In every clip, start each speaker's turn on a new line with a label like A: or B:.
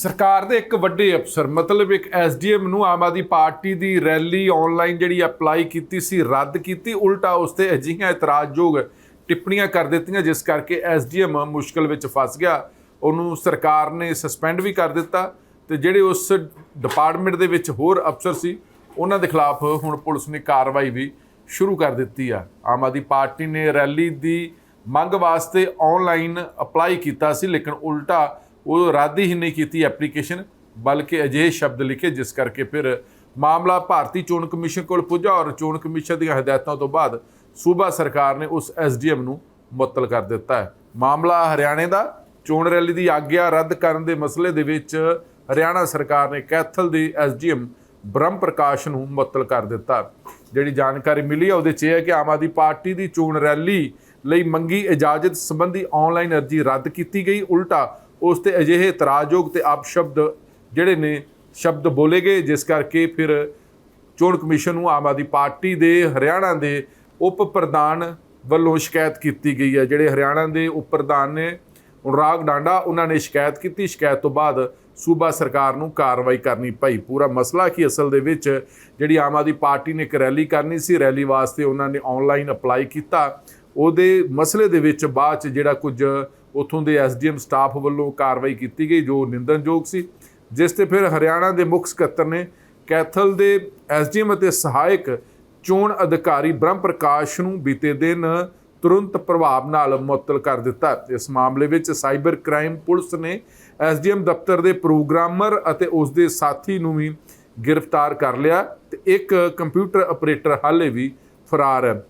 A: ਸਰਕਾਰ ਦੇ ਇੱਕ ਵੱਡੇ ਅਫਸਰ, ਮਤਲਬ ਇੱਕ ਐਸਡੀਐਮ ਨੂੰ ਆਮ ਆਦਮੀ ਪਾਰਟੀ ਦੀ ਰੈਲੀ ਆਨਲਾਈਨ ਜਿਹੜੀ ਅਪਲਾਈ ਕੀਤੀ ਸੀ, ਰੱਦ ਕੀਤੀ, ਉਲਟਾ ਉਸ ਤੇ ਅਜਿਹੀਆਂ ਇਤਰਾਜ਼ਯੋਗ ਟਿੱਪਣੀਆਂ ਕਰ ਦਿੱਤੀਆਂ, ਜਿਸ ਕਰਕੇ ਐਸਡੀਐਮ ਮੁਸ਼ਕਲ ਵਿੱਚ ਫਸ ਗਿਆ। ਉਹਨੂੰ ਸਰਕਾਰ ਨੇ ਸਸਪੈਂਡ ਵੀ ਕਰ ਦਿੱਤਾ ਤੇ ਜਿਹੜੇ ਉਸ ਡਿਪਾਰਟਮੈਂਟ ਦੇ ਵਿੱਚ ਹੋਰ ਅਫਸਰ ਸੀ, ਉਹਨਾਂ ਦੇ ਖਿਲਾਫ ਹੁਣ ਪੁਲਿਸ ਨੇ ਕਾਰਵਾਈ ਵੀ ਸ਼ੁਰੂ ਕਰ ਦਿੱਤੀ ਆ। ਆਮ ਆਦਮੀ ਪਾਰਟੀ ਨੇ ਰੈਲੀ ਦੀ ਮੰਗ ਵਾਸਤੇ ਆਨਲਾਈਨ ਅਪਲਾਈ ਕੀਤਾ ਸੀ, ਲੇਕਿਨ ਉਲਟਾ ਉਹ ਰੱਦ ਹੀ ਨਹੀਂ ਕੀਤੀ ਐਪਲੀਕੇਸ਼ਨ, ਬਲਕਿ ਅਜਿਹੇ ਸ਼ਬਦ ਲਿਖੇ, ਜਿਸ ਕਰਕੇ ਫਿਰ ਮਾਮਲਾ ਭਾਰਤੀ ਚੋਣ ਕਮਿਸ਼ਨ ਕੋਲ ਪੁੱਜਾ ਔਰ ਚੋਣ ਕਮਿਸ਼ਨ ਦੀਆਂ ਹਦਾਇਤਾਂ ਤੋਂ ਬਾਅਦ ਸੂਬਾ ਸਰਕਾਰ ਨੇ ਉਸ ਐਸਡੀਐਮ ਨੂੰ ਮੁਅੱਤਲ ਕਰ ਦਿੱਤਾ ਹੈ। ਮਾਮਲਾ ਹਰਿਆਣੇ ਦਾ, ਚੋਣ ਰੈਲੀ ਦੀ ਆਗਿਆ ਰੱਦ ਕਰਨ ਦੇ ਮਸਲੇ ਦੇ ਵਿੱਚ ਹਰਿਆਣਾ ਸਰਕਾਰ ਨੇ ਕੈਥਲ ਦੇ ਐਸਡੀਐਮ ਬ੍ਰਹਮ ਪ੍ਰਕਾਸ਼ ਨੂੰ ਮੁਅੱਤਲ ਕਰ ਦਿੱਤਾ। ਜਿਹੜੀ ਜਾਣਕਾਰੀ ਮਿਲੀ ਹੈ, ਉਹਦੇ 'ਚ ਇਹ ਹੈ ਕਿ ਆਮ ਆਦਮੀ ਪਾਰਟੀ ਦੀ ਚੋਣ ਰੈਲੀ ਲਈ ਮੰਗੀ ਇਜਾਜ਼ਤ ਸੰਬੰਧੀ ਆਨਲਾਈਨ ਅਰਜ਼ੀ ਰੱਦ ਕੀਤੀ ਗਈ। ਉਲਟਾ ਉਸ ਤੇ ਅਜਿਹੇ ਇਤਰਾਜ਼ਯੋਗ ਤੇ ਅਪਸ਼ਬਦ ਜਿਹੜੇ ਨੇ ਸ਼ਬਦ ਬੋਲੇ ਗਏ, ਜਿਸ ਕਰਕੇ ਫਿਰ ਚੋਣ ਕਮਿਸ਼ਨ ਨੂੰ ਆਮ ਆਦਮੀ ਪਾਰਟੀ ਦੇ ਹਰਿਆਣਾ ਦੇ ਉਪ ਪ੍ਰਧਾਨ ਵੱਲੋਂ ਸ਼ਿਕਾਇਤ ਕੀਤੀ ਗਈ ਹੈ। ਜਿਹੜੇ ਹਰਿਆਣਾ ਦੇ ਉਪ ਪ੍ਰਧਾਨ ਨੇ ਉਨਰਾਗ ਡਾਂਡਾ, ਉਹਨਾਂ ਨੇ ਸ਼ਿਕਾਇਤ ਕੀਤੀ। ਸ਼ਿਕਾਇਤ ਤੋਂ ਬਾਅਦ ਸੂਬਾ ਸਰਕਾਰ ਨੂੰ ਕਾਰਵਾਈ ਕਰਨੀ ਪਈ। ਪੂਰਾ ਮਸਲਾ ਕੀ ਅਸਲ ਦੇ ਵਿੱਚ ਜਿਹੜੀ ਆਮ ਆਦਮੀ ਪਾਰਟੀ ਨੇ ਇੱਕ ਰੈਲੀ ਕਰਨੀ ਸੀ, ਰੈਲੀ ਵਾਸਤੇ ਉਹਨਾਂ ਨੇ ਆਨਲਾਈਨ ਅਪਲਾਈ ਕੀਤਾ। ਉਹਦੇ ਮਸਲੇ ਦੇ ਵਿੱਚ ਬਾਅਦ ਚ ਜਿਹੜਾ ਕੁਝ ਉਥੋਂ ਦੇ ਐਸਡੀਐਮ ਸਟਾਫ ਵੱਲੋਂ ਕਾਰਵਾਈ ਕੀਤੀ ਗਈ, ਜੋ ਨਿੰਦਨਯੋਗ ਸੀ। ਜਿਸ ਤੇ ਫਿਰ ਹਰਿਆਣਾ ਦੇ ਮੁੱਖ ਸਕੱਤਰ ਨੇ ਕੈਥਲ ਦੇ ਐਸਡੀਐਮ ਅਤੇ ਸਹਾਇਕ ਚੋਣ ਅਧਿਕਾਰੀ ਬ੍ਰਹਮ ਪ੍ਰਕਾਸ਼ ਨੂੰ ਬੀਤੇ ਦਿਨ ਤੁਰੰਤ ਪ੍ਰਭਾਵ ਨਾਲ ਮੁਅੱਤਲ ਕਰ ਦਿੱਤਾ। ਇਸ ਮਾਮਲੇ ਵਿੱਚ ਸਾਈਬਰ ਕ੍ਰਾਈਮ ਪੁਲਿਸ ਨੇ ਐਸਡੀਐਮ ਦਫ਼ਤਰ ਦੇ ਪ੍ਰੋਗਰਾਮਰ ਅਤੇ ਉਸ ਦੇ ਸਾਥੀ ਨੂੰ ਵੀ ਗ੍ਰਿਫਤਾਰ ਕਰ ਲਿਆ ਤੇ ਇੱਕ ਕੰਪਿਊਟਰ ਆਪਰੇਟਰ ਹਾਲੇ ਵੀ ਫਰਾਰ ਹੈ।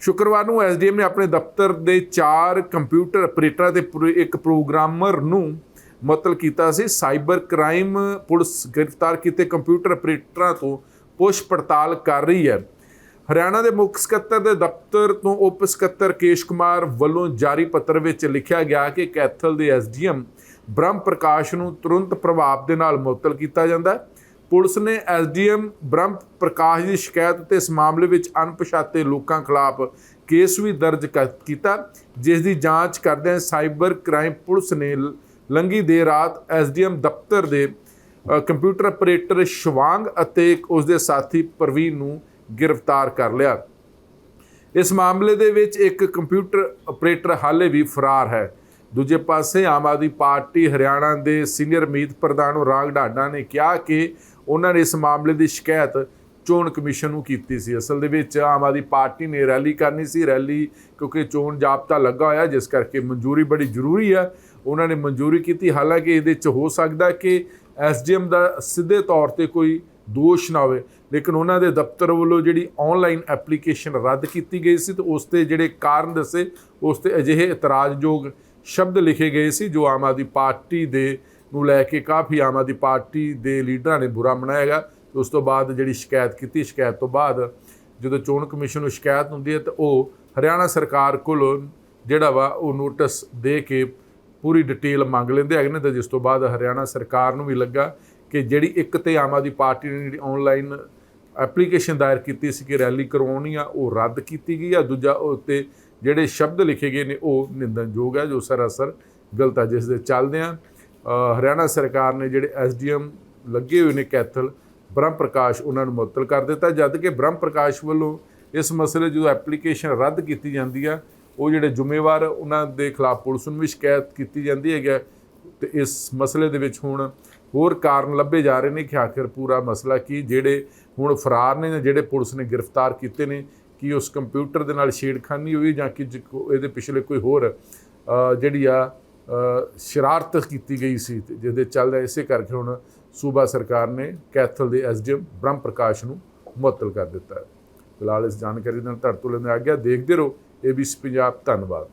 A: ਸ਼ੁੱਕਰਵਾਰ ਨੂੰ ਐਸਡੀਐਮ ਨੇ ਆਪਣੇ ਦਫ਼ਤਰ ਦੇ ਚਾਰ ਕੰਪਿਊਟਰ ਆਪਰੇਟਰਾਂ ਤੇ ਪ੍ਰੋ- ਇੱਕ ਪ੍ਰੋਗਰਾਮਰ ਨੂੰ ਮੁਅੱਤਲ ਕੀਤਾ ਸੀ। ਸਾਈਬਰ ਕ੍ਰਾਈਮ ਪੁਲਿਸ ਗ੍ਰਿਫਤਾਰ ਕੀਤੇ ਕੰਪਿਊਟਰ ਆਪਰੇਟਰਾਂ ਤੋਂ ਪੁੱਛ ਪੜਤਾਲ ਕਰ ਰਹੀ ਹੈ। ਹਰਿਆਣਾ ਦੇ ਮੁੱਖ ਸਕੱਤਰ ਦੇ ਦਫ਼ਤਰ ਤੋਂ ਉਪ ਸਕੱਤਰ ਕੇਸ਼ ਕੁਮਾਰ ਵੱਲੋਂ ਜਾਰੀ ਪੱਤਰ ਵਿੱਚ ਲਿਖਿਆ ਗਿਆ ਕਿ ਕੈਥਲ ਦੇ ਐਸਡੀਐਮ ਬ੍ਰਹਮ ਪ੍ਰਕਾਸ਼ ਨੂੰ ਤੁਰੰਤ ਪ੍ਰਭਾਵ ਦੇ ਨਾਲ ਮੁਅੱਤਲ ਕੀਤਾ ਜਾਂਦਾ ਹੈ। ਪੁਲਿਸ ਨੇ ਐਸਡੀਐਮ ਬ੍ਰਹਮ ਪ੍ਰਕਾਸ਼ ਦੀ ਸ਼ਿਕਾਇਤ ਤੇ ਇਸ ਮਾਮਲੇ ਵਿੱਚ ਅਣਪਛਾਤੇ ਲੋਕਾਂ ਖਿਲਾਫ ਕੇਸ ਵੀ ਦਰਜ ਕਰ- ਕੀਤਾ, ਜਿਸ ਦੀ ਜਾਂਚ ਕਰਦਿਆਂ ਸਾਈਬਰ ਕ੍ਰਾਈਮ ਪੁਲਿਸ ਨੇ ਲ- ਲੰਘੀ ਦੇਰ ਰਾਤ ਐਸਡੀਐਮ ਦਫ਼ਤਰ ਦੇ ਕੰਪਿਊਟਰ ਆਪਰੇਟਰ ਸ਼ਵਾਂਗ ਅਤੇ ਉਸ ਦੇ ਸਾਥੀ ਪ੍ਰਵੀਨ ਨੂੰ ਗ੍ਰਿਫਤਾਰ ਕਰ ਲਿਆ। ਇਸ ਮਾਮਲੇ ਦੇ ਵਿੱਚ ਇੱਕ ਕੰਪਿਊਟਰ ਆਪਰੇਟਰ ਹਾਲੇ ਵੀ ਫਰਾਰ ਹੈ। ਦੂਜੇ ਪਾਸੇ ਆਮ ਆਦਮੀ ਪਾਰਟੀ ਹਰਿਆਣਾ ਦੇ ਸੀਨੀਅਰ ਮੀਤ ਪ੍ਰਧਾਨ ਰਾਗ ਢਾਡਾ ਨੇ ਕਿਹਾ ਕਿ ਉਹਨਾਂ ਨੇ ਇਸ ਮਾਮਲੇ ਦੀ ਸ਼ਿਕਾਇਤ ਚੋਣ ਕਮਿਸ਼ਨ ਨੂੰ ਕੀਤੀ ਸੀ। ਅਸਲ ਦੇ ਵਿੱਚ ਆਮ ਆਦਮੀ ਪਾਰਟੀ ਨੇ ਰੈਲੀ ਕਰਨੀ ਸੀ। ਰੈਲੀ ਕਿਉਂਕਿ ਚੋਣ ਜਾਬਤਾ ਲੱਗਾ ਹੋਇਆ, ਜਿਸ ਕਰਕੇ ਮਨਜ਼ੂਰੀ ਬੜੀ ਜ਼ਰੂਰੀ ਹੈ। ਉਹਨਾਂ ਨੇ ਮਨਜ਼ੂਰੀ ਕੀਤੀ। ਹਾਲਾਂਕਿ ਇਹਦੇ ਚ ਹੋ ਸਕਦਾ ਕਿ ਐਸਡੀਐਮ ਦਾ ਸਿੱਧੇ ਤੌਰ ਤੇ ਕੋਈ ਦੋਸ਼ ਨਾ ਹੋਵੇ, ਲੇਕਿਨ ਉਹਨਾਂ ਦੇ ਦਫ਼ਤਰ ਵੱਲੋਂ ਜਿਹੜੀ ਆਨਲਾਈਨ ਐਪਲੀਕੇਸ਼ਨ ਰੱਦ ਕੀਤੀ ਗਈ ਸੀ ਤੇ ਉਸ ਤੇ ਜਿਹੜੇ ਕਾਰਨ ਦੱਸੇ, ਉਸ ਤੇ ਅਜਿਹੇ ਇਤਰਾਜ਼ਯੋਗ ਸ਼ਬਦ ਲਿਖੇ ਗਏ ਸੀ, ਜੋ ਆਮ ਆਦਮੀ ਪਾਰਟੀ ਦੇ ਨੂੰ ਲੈ ਕੇ ਕਾਫੀ ਆਮ ਆਦਮੀ ਪਾਰਟੀ ਦੇ ਲੀਡਰਾਂ ਨੇ ਬੁਰਾ ਮਨਾਇਆਗਾ ਤੇ ਉਸ ਤੋਂ ਬਾਅਦ ਜਿਹੜੀ ਸ਼ਿਕਾਇਤ ਕੀਤੀ, ਸ਼ਿਕਾਇਤ ਤੋਂ ਬਾਅਦ ਜਦੋਂ ਚੋਣ ਕਮਿਸ਼ਨ ਨੂੰ ਸ਼ਿਕਾਇਤ ਹੁੰਦੀ ਹੈ ਤਾਂ ਉਹ ਹਰਿਆਣਾ ਸਰਕਾਰ ਕੋਲ ਜਿਹੜਾ ਵਾ ਉਹ ਨੋਟਿਸ ਦੇ ਕੇ ਪੂਰੀ ਡਿਟੇਲ ਮੰਗ ਲੈਂਦੇ ਹੈਗੇ ਨੇ ਤੇ ਜਿਸ ਤੋਂ ਬਾਅਦ ਹਰਿਆਣਾ ਸਰਕਾਰ ਨੂੰ ਵੀ ਲੱਗਾ ਕਿ ਜਿਹੜੀ ਇੱਕ ਤੇ ਆਮ ਆਦਮੀ ਪਾਰਟੀ ਨੇ ਜਿਹੜੀ ਆਨਲਾਈਨ ਐਪਲੀਕੇਸ਼ਨ ਦਾਇਰ ਕੀਤੀ ਸੀ ਕਿ ਰੈਲੀ ਕਰਵਾਉਣੀ ਆ, ਉਹ ਰੱਦ ਕੀਤੀ ਗਈ ਆ, ਦੂਜਾ ਉੱਤੇ ਜਿਹੜੇ ਸ਼ਬਦ ਲਿਖੇ ਗਏ ਨੇ ਉਹ ਨਿੰਦਨਯੋਗ ਹੈ ਜੋ ਸਰਾਸਰ ਗਲਤ ਹੈ ਜਿਸ ਦੇ ਚੱਲਦੇ ਆ। ਹਰਿਆਣਾ ਸਰਕਾਰ ਨੇ ਜਿਹੜੇ ਐਸਡੀਐਮ ਲੱਗੇ ਹੋਏ ਨੇ ਕੈਥਲ, ਬ੍ਰਹਮ ਪ੍ਰਕਾਸ਼ ਉਹਨਾਂ ਨੂੰ ਮੁਅੱਤਲ ਕਰ ਦਿੱਤਾ, ਜਦ ਕਿ ਬ੍ਰਹਮ ਪ੍ਰਕਾਸ਼ ਵੱਲੋਂ ਇਸ ਮਸਲੇ ਜਦੋਂ ਐਪਲੀਕੇਸ਼ਨ ਰੱਦ ਕੀਤੀ ਜਾਂਦੀ ਆ, ਉਹ ਜਿਹੜੇ ਜ਼ਿੰਮੇਵਾਰ ਉਹਨਾਂ ਦੇ ਖਿਲਾਫ ਪੁਲਿਸ ਨੂੰ ਵੀ ਸ਼ਿਕਾਇਤ ਕੀਤੀ ਜਾਂਦੀ ਹੈਗਾ ਤੇ ਇਸ ਮਸਲੇ ਦੇ ਵਿੱਚ ਹੁਣ ਹੋਰ ਕਾਰਨ ਲੱਭੇ ਜਾ ਰਹੇ ਨੇ ਕਿ ਆਖਿਰ ਪੂਰਾ ਮਸਲਾ ਕੀ, ਜਿਹੜੇ ਹੁਣ ਫਰਾਰ ਨੇ ਜਾਂ ਜਿਹੜੇ ਪੁਲਿਸ ਨੇ ਗ੍ਰਿਫਤਾਰ ਕੀਤੇ ਨੇ, ਕਿ ਉਸ ਕੰਪਿਊਟਰ ਦੇ ਨਾਲ ਛੇੜਖਾਨੀ ਹੋਈ ਜਾਂ ਕਿ ਜ- ਇਹਦੇ ਪਿਛਲੇ ਕੋਈ ਹੋਰ ਜਿਹੜੀ ਆ ਸ਼ਰਾਰਤ ਕੀਤੀ ਗਈ ਸੀ ਤੇ ਜਿਹਦੇ ਚੱਲਦਾ ਇਸੇ ਕਰਕੇ ਹੁਣ ਸੂਬਾ ਸਰਕਾਰ ਨੇ ਕੈਥਲ ਦੇ ਐਸਡੀਐਮ ਬ੍ਰਹਮ ਪ੍ਰਕਾਸ਼ ਨੂੰ ਮੁਅੱਤਲ ਕਰ ਦਿੱਤਾ ਹੈ। ਫਿਲਹਾਲ ਇਸ ਜਾਣਕਾਰੀ ਨਾਲ ਤੁਹਾਡੇ ਤੋਂ ਲੈਂਦੇ ਆ ਗਿਆ। ਦੇਖਦੇ ਰਹੋ ਏਬੀਸੀ ਪੰਜਾਬ ਧੰਨਵਾਦ।